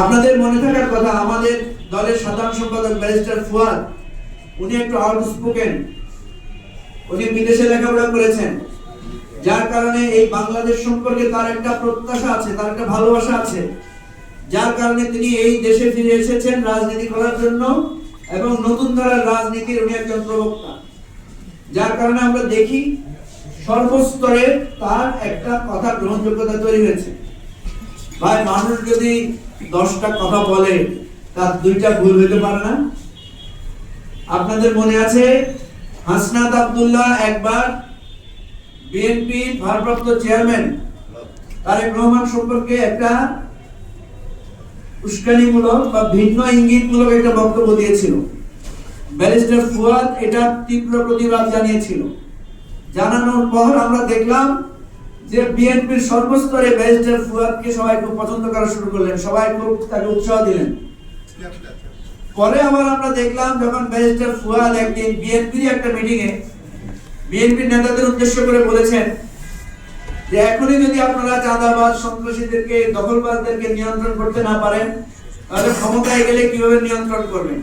আপনাদের মনে থাকার কথা, আমাদের দলের সাধারণ সম্পাদক ব্যারিস্টার ফুয়াদ, উনি একটু আউটস্পোকেন উনি বিদেশে লেখাপড়া করেছেন, যার কারণে এই বাংলাদেশ সম্পর্কে তার একটা প্রত্যাশা আছে, তার একটা ভালোবাসা আছে, যার কারণে তিনি এই দেশে ফিরে এসেছেন রাজনীতি করার জন্য এবং নতুন ধারার রাজনীতির উনি একজন প্রবক্তা। যার কারণে আমরা দেখি সর্বস্তরে তার একটা কথা গ্রহণযোগ্যতা তৈরি হয়েছে। ভাই, মানুষ যদি দশটা কথা বলে তার দুইটা ভুল হইতে পারে না। আপনাদের মনে আছে, হাসনাত আব্দুল্লাহ একবার বিএনপি ভারপ্রাপ্ত চেয়ারম্যান তারেক রহমান সম্পর্কে একটা উস্কানিমূলক বা ভিন্ন ইঙ্গিতমূলক একটা বক্তব্য দিয়েছিল। ব্যারিস্টার ফুয়াদ এটা তীব্র প্রতিবাদ জানিয়েছিল। জানানোর পর আমরা দেখলাম যে বিএনপির সর্বস্তরে ব্যারিস্টার ফুয়াদকে সবাই খুব পছন্দ করা শুরু করলেন, সবাই খুব তাকে উৎসাহ দিলেন। পরে আবার আমরা দেখলাম যখন ব্যারিস্টার ফুয়াদ একদিন বিএনপির একটা মিটিং এ বিএনপির নেতাদের উদ্দেশ্য করে বলেছেন যে এখনই যদি আপনারা চাঁদাবাজ, সন্ত্রাসীদেরকে, দখলবাজদেরকে নিয়ন্ত্রণ করতে না পারেন, তাহলে ক্ষমতায় গেলে কীভাবে নিয়ন্ত্রণ করবেন?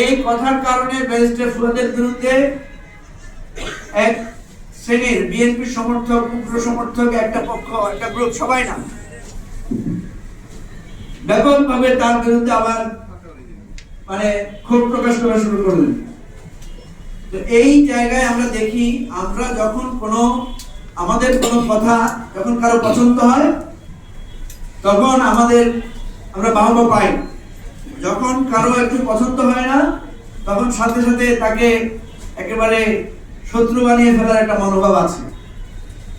এই কথার কারণে ব্যারিস্টার ফুয়াদের বিরুদ্ধে এক শ্রেণির বিএনপি সমর্থক, উগ্র সমর্থক, একটা পক্ষ, একটা গ্রুপ, সবাই না। ব্যাপকভাবে তার বিরুদ্ধে আবার মানে ক্ষোভ প্রকাশ করা শুরু করলেন। তো এই জায়গায় আমরা দেখি, আমরা যখন কোনো, আমাদের কোনো কথা যখন কারও পছন্দ হয়, তখন আমাদের, আমরা বাহবা পাই। যখন কারও একটু পছন্দ হয় না, তখন সাথে সাথে তাকে একেবারে শত্রু বানিয়ে ফেলার একটা মনোভাব আছে।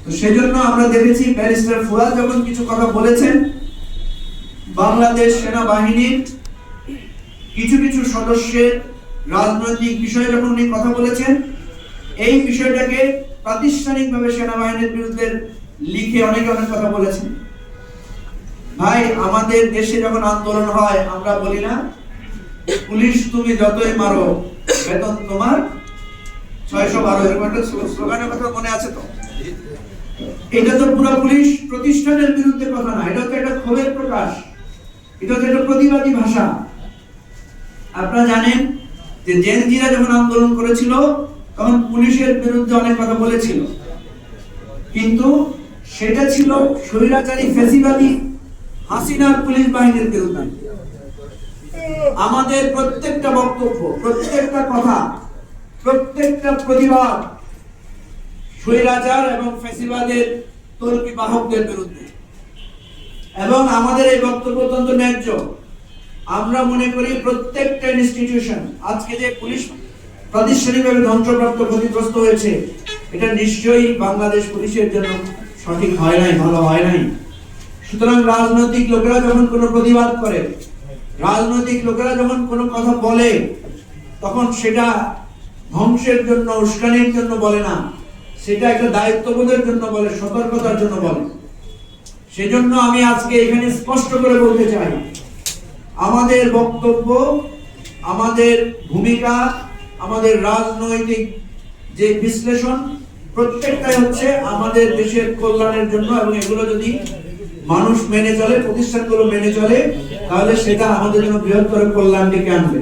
তো সেজন্য আমরা দেখেছি ব্যারিস্টার ফুয়াদ যখন কিছু কথা বলেছেন, বাংলাদেশ সেনাবাহিনীর কিছু কিছু সদস্যের রাজনৈতিক বিষয়ে যখন উনি কথা বলেছেন, এই বিষয়টাকে প্রাতিষ্ঠানিকভাবে সেনাবাহিনীর বিরুদ্ধে লিখে অনেকে অনেক কথা বলেছেন। ভাই, আমাদের দেশে যখন আন্দোলন হয়, আমরা বলি না, পুলিশ তুমি যতই মারো, বেতন তোমার ছয়শো বারো এরকম স্লোগানের কথা মনে আছে তো? এটা তো পুরো পুলিশ প্রতিষ্ঠানের বিরুদ্ধে কথা না, এটা তো একটা ক্ষোভের প্রকাশ, এটা তো একটা প্রতিবাদী ভাষা। আপনারা জানেন যে জেনজিরা যখন আন্দোলন করেছিল, তখন পুলিশের বিরুদ্ধে অনেক কথা বলেছিল। কিন্তু সেটা ছিল স্বৈরাচারী ফেসিবাদী হাসিনার পুলিশ বাহিনীর বিরুদ্ধে। আমাদের প্রত্যেকটা বক্তব্য, প্রত্যেকটা কথা প্রত্যেকটা প্রতিবাদ স্বৈরাচার এবং ফেসিবাদের তর্কি বাহকদের বিরুদ্ধে। এবং আমাদের এই বক্তব্য অত্যন্ত ন্যায্য। আমরা মনে করি প্রত্যেকটা ইনস্টিটিউশন আজকে যে পুলিশ প্রাতিষ্ঠানিকভাবে ধ্বংসপ্রাপ্ত ক্ষতিগ্রস্ত হয়েছে, এটা নিশ্চয়ই বাংলাদেশ পুলিশের জন্য সঠিক হয় নাই, ভালো হয় নাই। সুতরাং রাজনৈতিক লোকেরা যখন কোনো প্রতিবাদ করে, রাজনৈতিক লোকেরা যখন কোনো কথা বলে, তখন সেটা ধ্বংসের জন্য, উস্কানির জন্য বলে না। সেটা একটা দায়িত্ববোধের জন্য বলে, সতর্কতার জন্য বলে। সেজন্য আমি আজকে এখানে স্পষ্ট করে বলতে চাই, আমাদের বক্তব্য, আমাদের ভূমিকা, আমাদের রাজনৈতিক যে বিশ্লেষণ, প্রত্যেকটাই হচ্ছে আমাদের দেশের কল্যাণের জন্য এবং এগুলো যদি মানুষ মেনে চলে, প্রতিষ্ঠানগুলো মেনে চলে, তাহলে সেটা আমাদের জন্য বৃহত্তর কল্যাণ ডেকে আনবে।